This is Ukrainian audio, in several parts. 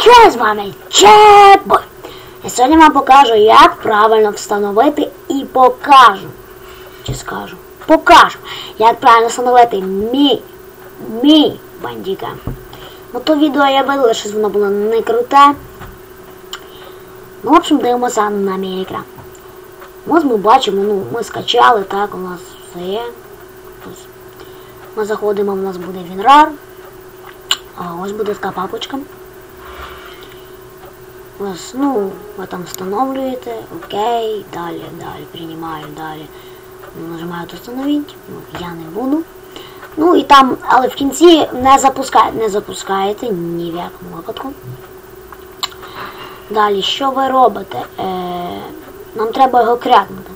що з вами Чебой. І сьогодні вам покажу, як правильно встановити і покажу. Чи скажу? Покажу, як правильно встановити мій, мій бандіка. Ну то відео я видала, що воно було не круте. Ну, в общем, дивимося на мій. Ось ми бачимо, ну, ми скачали, так, у нас все є. Ми заходимо, у нас буде WinRAR. А ось буде така папочка. Ну, ви там встановлюєте, окей, далі, далі, приймаю, далі. Нажимаю установити, ну, я не буду. Ну і там, але в кінці не запускаєте, не запускаєте ні в якому випадку. Далі, що ви робите? Е, нам треба його крякнути.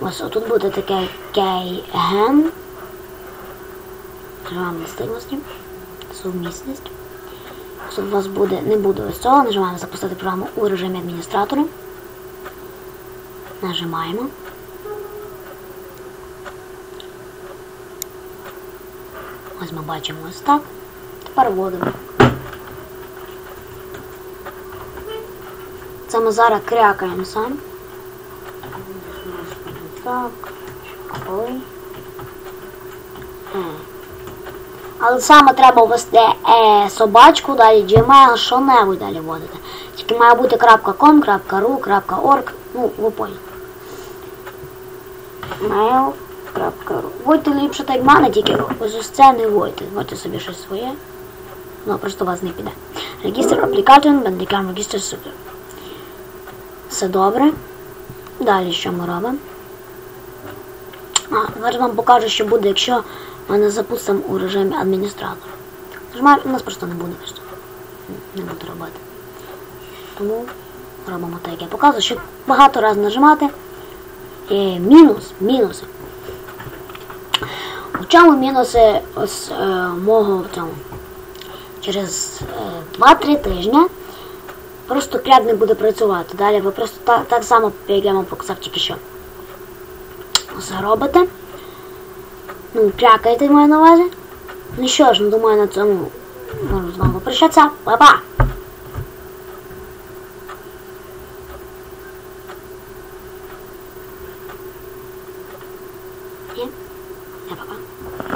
Ось отут буде таке KGEN. Нажимаємо доступності, сумісність. Ось у вас буде, не буде ось цього, нажимаємо запустити програму у режимі адміністратора. Нажимаємо. Ось ми бачимо ось так. Тепер вводимо. Це ми зараз крякаємо сам. Так. Ой. Але саме треба ввести е, собачку, далі Gmail, що-небудь далі вводити. Тільки має бути .com, .ru, .org, ну, ви поняли. Mail.ru. Вводьте ліпше так мене, тільки ось це не вводьте. Вводьте собі щось своє. Ну, просто у вас не піде. Регістр аплікатор, бандикам регістр супер. Все добре. Далі що ми робимо? А, зараз вам покажу, що буде, якщо ми не запустимо у режимі адміністратора. Нажимаємо, у нас просто не буде. Не буде робити. Тому робимо так, як я показую, щоб багато разів нажимати. І мінус, мінуси. У чому мінуси ось е, мого цьому? Через е, 2-3 тижні просто кряк не буде працювати. Далі ви просто так, так само, як я вам показав тільки що. Все робите. Ну, крякаєте маю на увазі. Ну що ж, ну думаю на цьому можу з вами попрощатися. Па-па! Є? Не па-па.